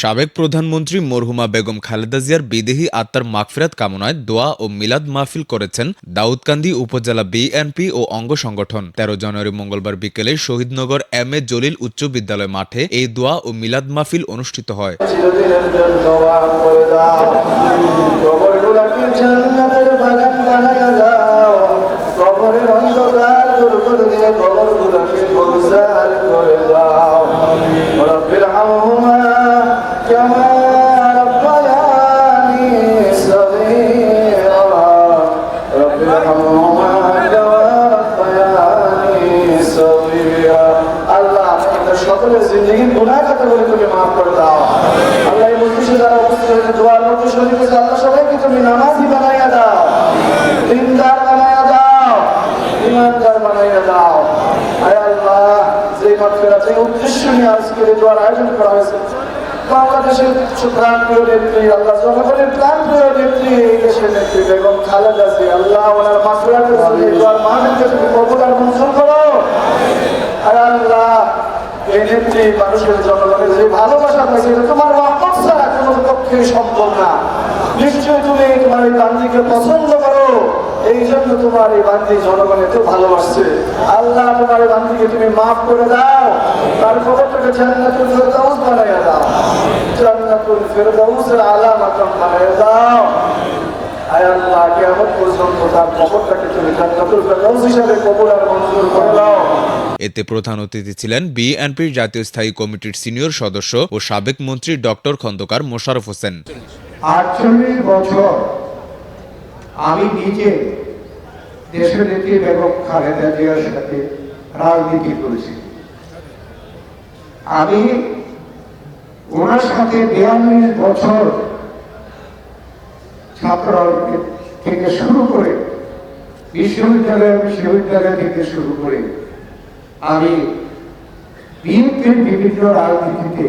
সাবেক প্রধানমন্ত্রী মরহুমা বেগম খালেদা জিয়ার বিদেহী আত্মার মাগফিরাত কামনায় দোয়া ও মিলাদ মাহফিল করেছেন দাউদকান্দি উপজেলা বিএনপি ও অঙ্গ সংগঠন। তেরো জানুয়ারি মঙ্গলবার বিকেলে শহীদনগর এম এ জলিল উচ্চ বিদ্যালয় মাঠে এই দোয়া ও মিলাদ মাহফিল অনুষ্ঠিত হয়। করে কবরগুলোকে জান্নাতের বাগান বানায়া দাও কবরের অন্ধকার দূর করে দিয়ে কবরগুলোকে গুলজার করে দাও রব্বির হামহুমা কামা রব্বায়ানি সগীরা রব্বির হামহুমা কামা রব্বায়ানি সগীরা আল্লাহ আমাদের সকলের জিন্দগির গুনাহ খাতাগুলো তুমি মাফ করে দাও। আল্লাহ এই মজলিসে যারা উপস্থিত হয়েছে দোয়ার মধ্যে শরীর হয়েছে আল্লাহ সবাইকে তুমি নামাজি বানাইয়া দাও। দিনদার বানাইয়া দাও। ইমানদার বানাইয়া দাও। আয় আল্লাহ যে মাত্রা যে উদ্দেশ্য নিয়ে আজকে এই দোয়ার আয়োজন করা হয়েছে। বাংলাদেশের প্রাণ প্রিয় নেত্রী, আল্লাহ জনগণের প্রাণ প্রিয় নেত্রী, এই দেশের নেত্রী বেগম খালেদা জি আল্লাহ ওনার দোয়ার মাহফিলকে তুমি কবুল আর মঞ্জুর করো। আর আল্লাহ, এই নেত্রী মানুষের জনগণের যে ভালোবাসা থাকে তোমার রহমত ছাড়া কোনো পক্ষে সম্ভব না। নিশ্চয়ই তুমি তোমার এই বান্দিকে পছন্দ করো। এই জন্য তোমার এই বান্দি জনগণ এত ভালোবাসছে। আল্লাহ তোমার এই বান্দিকে তুমি মাফ করে দাও। তার খবরটাকে জান্নাতুল ফেরদাউস বানাইয়া দাও। জান্নাতুল ফেরদাউসের আলা মাকাম বানাইয়া দাও। আয় আল্লাহ কিয়ামত পর্যন্ত তার খবরটাকে তুমি জান্নাতুল ফেরদাউস হিসাবে কবুল আর মঞ্জুর করে দাও। এতে প্রধান অতিথি ছিলেন বিএনপির জাতীয় স্থায়ী কমিটির সিনিয়র সদস্য ও সাবেক মন্ত্রী ডক্টর খন্দকার মোশাররফ হোসেন। আটচল্লিশ বছর আমি নিজে দেশের নেত্রী বেগম খালেদা জিয়ার সাথে রাজনীতি করেছি। আমি ওনার সাথে বিয়াল্লিশ বছর ছাত্র থেকে শুরু করে বিশ্ববিদ্যালয় বিশ্ববিদ্যালয় থেকে শুরু করে আমি বিএনপির বিভিন্ন রাজনীতিতে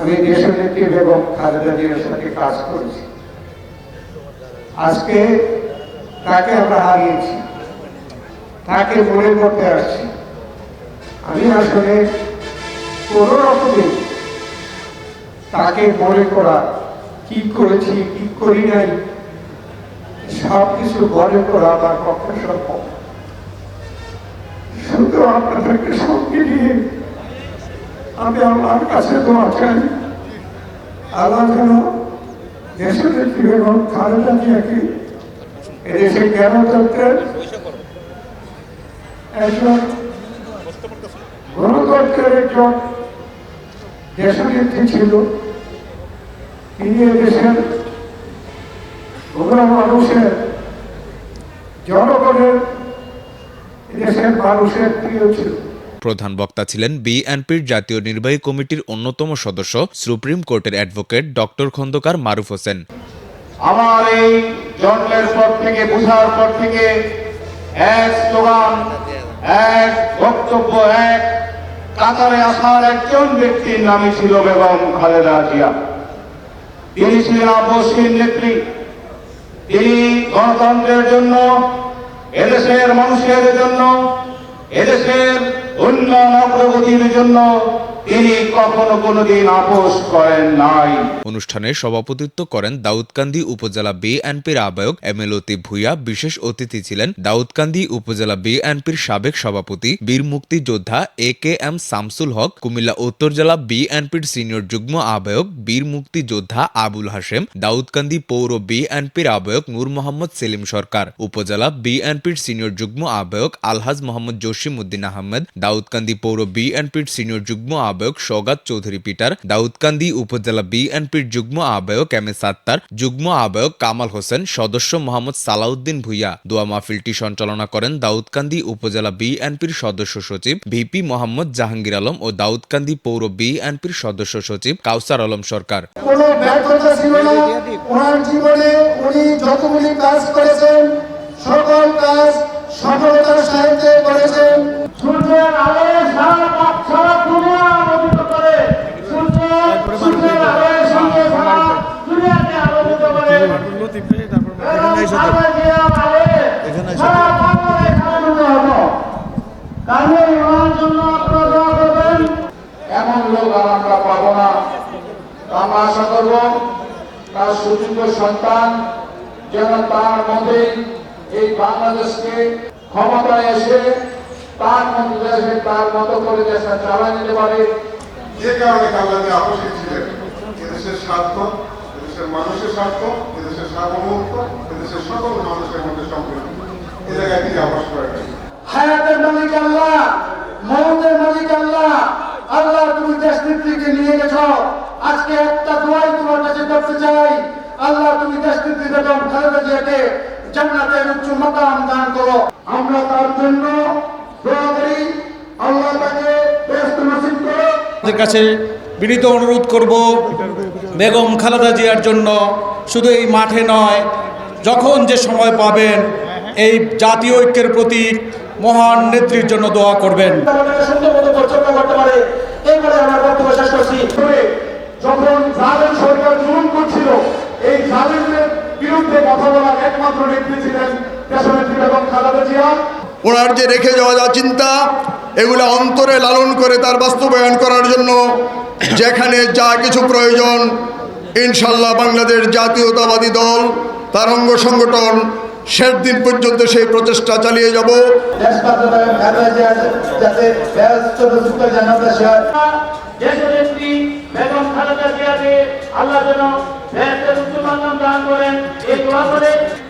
আমি দেশের নেত্রী বেগম খালেদা জিয়ার সাথে কাজ করেছি। আজকে তাকে আমরা হারিয়েছি, তাকে মনে করতে আসছি। আমি আসলে কোন রকমে তাকে মনে করা কি করেছি, কি করি নাই সব কিছু মনে করা আমার পক্ষে সম্ভব। শুধু আপনাদেরকে সঙ্গে নিয়ে আমি আল্লাহর কাছে দোয়া চাই। আল্লাহ দেশের নেত্রী বেগম খালেদা জিয়াকে এদেশে গণতন্ত্রের একজন গণতন্ত্রের একজন দেশনেত্রী ছিল। তিনি এদেশের ওগুলো মানুষের, জনগণের দেশের মানুষের প্রিয় ছিল। প্রধান বক্তা ছিলেন বিএনপির জাতীয় নির্বাহী কমিটির অন্যতম সদস্য সুপ্রিম কোর্টের অ্যাডভোকেট ডক্টর খন্দকার মারুফ হোসেন। আমার এই জন্মের পর থেকে, বুঝার পর থেকে এক স্লোগান, এক বক্তব্য, এক কাতারে আসার একজন ব্যক্তির নামই ছিল বেগম খালেদা জিয়া। তিনি ছিলেন আপসহীন নেত্রী। তিনি গণতন্ত্রের জন্য, এদেশের মানুষের জন্য, এদেশের উন্নয়ন অগ্রগতির জন্য অনুষ্ঠানে সভাপতিত্ব করেন দাউদকান্দি উপজেলা বিএনপির আহ্বায়ক এম এ লতিফ ভুইয়া। বিশেষ অতিথি ছিলেন দাউদকান্দি উপজেলা বিএনপির সাবেক সভাপতি, বীর মুক্তিযোদ্ধা A K M Shamsul Haque, Comilla উত্তর জেলা বিএনপির সিনিয়র যুগ্ম আহ্বায়ক, বীর মুক্তিযোদ্ধা আবুল হাশেম, দাউদকান্দি পৌর বিএনপির আহ্বায়ক নূর মোহাম্মদ সেলিম সরকার, উপজেলা বিএনপির সিনিয়র যুগ্ম আহ্বায়ক আলহাজ মোহাম্মদ জসিম উদ্দিন আহমেদ, দাউদকান্দি পৌর বিএনপির সিনিয়র যুগ্ম আহ্বায়ক সৌগাত চৌধুরী পিটার, দাউদকান্দি উপজেলা বিএনপির যুগ্ম আহ্বায়ক এম এ সাত্তার, যুগ্ম আহ্বায়ক কামাল হোসেন, সদস্য মোহাম্মদ সালাউদ্দিন ভুইয়া। দোয়া মাহফিলটি সঞ্চালনা করেন দাউদকান্দি উপজেলা বিএনপির সদস্য সচিব ভিপি মোহাম্মদ জাহাঙ্গীর আলম ও দাউদকান্দি পৌর বিএনপির সদস্য সচিব কাউসার আলম সরকার। ব্যর্থতা ছিল না। ওনার জীবনে উনি যতগুলি কাজ করেছেন সকল কাজ সফলতার সাহিত্যে করেছেন সূর্যের আলোয় সারা পাক- সারা দুনিয়া আলোকিত করে সূর্য সূর্যের আলোয় সঙ্গে সারা দুনিয়াকে আলোকিত করে এরকম সারা জিয়ার আলোয় সারা বাংলাদেশ আলোকিত হতো কাজে ওনার জন্য আপনারা দোয়া করবেন এমন লোক আর আমরা পাবো না আমরা আশা করব তার সুযোগ্য সন্তান যেন তার মধ্যে এই বাংলাদেশকে ক্ষমতায় এসে তার মতো দেশে, তার মতো করে দেশটা চালাই নিতে পারে। যে কারণে কালকে আপসে ছিলেন। এদেশের স্বার্থ, এদেশের মানুষের স্বার্থ, এদেশের সার্বভৌমত্ব, এদেশের সকল মানুষের মধ্যে সম্পর্ক এ জায়গায় তিনি আপস করেন হায়াতের মালিক আল্লাহ মৌতের মালিক আল্লাহ আল্লাহ তুমি দেশ নেত্রীকে নিয়ে গেছো আজকে একটা দোয়াই তোমার কাছে করতে চাই আল্লাহ তুমি দেশ নেত্রী বেগম খালেদা জিয়াকে জান্নাতের উচ্চ মাকাম দান করো আমরা তার জন্য দোয়া করি। আল্লাহ তাকে ব্যস্ত নসিব করো। কাছে বিনীত অনুরোধ করব বেগম খালেদা জিয়ার জন্য। শুধু এই মাঠে নয় যখন যে সময় পাবেন এই জাতীয় ঐক্যের প্রতীক মহান নেত্রীর জন্য দোয়া করবেন। যখন জালেম সরকার জুলুম করছিল এই জালেমের বিরুদ্ধে কথা বলার একমাত্র নেত্রী ছিলেন ওনার যে রেখে যাওয়া যা চিন্তা, এগুলো অন্তরে লালন করে তার বাস্তবায়ন করার জন্য যেখানে যা কিছু প্রয়োজন, ইনশাল্লাহ বাংলাদেশ জাতীয়তাবাদী দল, তার অঙ্গ সংগঠন, শেষ দিন পর্যন্ত সেই প্রচেষ্টা চালিয়ে যাব। আল্লাহ যেন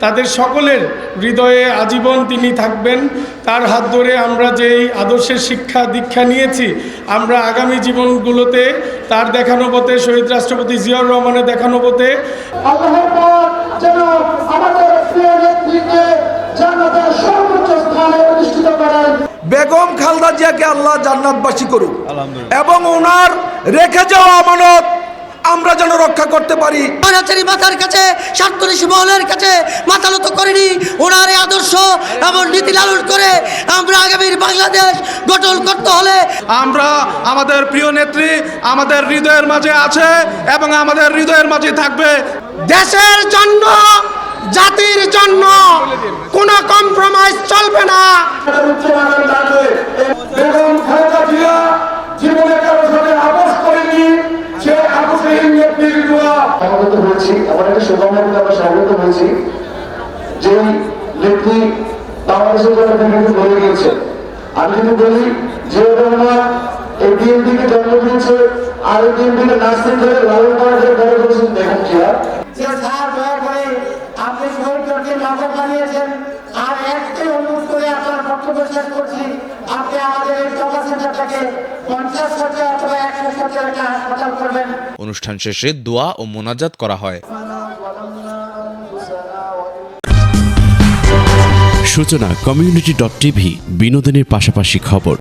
তাদের সকলের হৃদয়ে আজীবন তিনি থাকবেন। তার হাত ধরে আমরা যেই আদর্শের শিক্ষা দীক্ষা নিয়েছি আমরা আগামী জীবনগুলোতে তার দেখানো পথে শহীদ রাষ্ট্রপতি জিয়াউর রহমানের দেখানো পথে আল্লাহর পর যেন আমাদের প্রিয় নেত্রীকে জান্নাতের সর্বোচ্চ স্থানে প্রতিষ্ঠিত করেন। বেগম খালদা জিয়াকে আল্লাহ জান্নাতবাসী করুক এবং ওনার রেখে যাওয়া আমানত আমরা যেন রক্ষা করতে পারি। অনাচারী মাথার কাছে স্বার্থনীতি মহলের কাছে মাথা নত করেনি। ওনার আদর্শ এমন নীতি লালন করে আমরা আগামীর বাংলাদেশ গঠন করতে হলে আমরা আমাদের প্রিয় নেত্রী আমাদের হৃদয়ের মাঝে আছে এবং আমাদের হৃদয়ের মাঝে থাকবে। দেশের জন্য জাতির জন্য কোনো কম্প্রোমাইজ চলবে না। এমন একটা শুভমন্ত্রে আমরা স্বাগত হয়েছি, যে নেত্রী বাংলাদেশের জন্য বিভিন্ন বলে গিয়েছে আমি যদি বলি যে রহমান এই জন্ম দিয়েছে, আর এই নার্সিং ধরে লালন করার জন্য বড় করেছেন বেগম জিয়া যে করে আর একটি অনুরোধ করে আপনার বক্তব্য শেষ করছি, আপনি আমাদের টকা পঞ্চাশ হাজার অথবা একশো হাজার একটা হাসপাতাল করবেন। অনুষ্ঠান শেষে দোয়া ও মোনাজাত করা হয়। সূচনা কমিউনিটি ডট টিভি বিনোদনের পাশাপাশি খবর।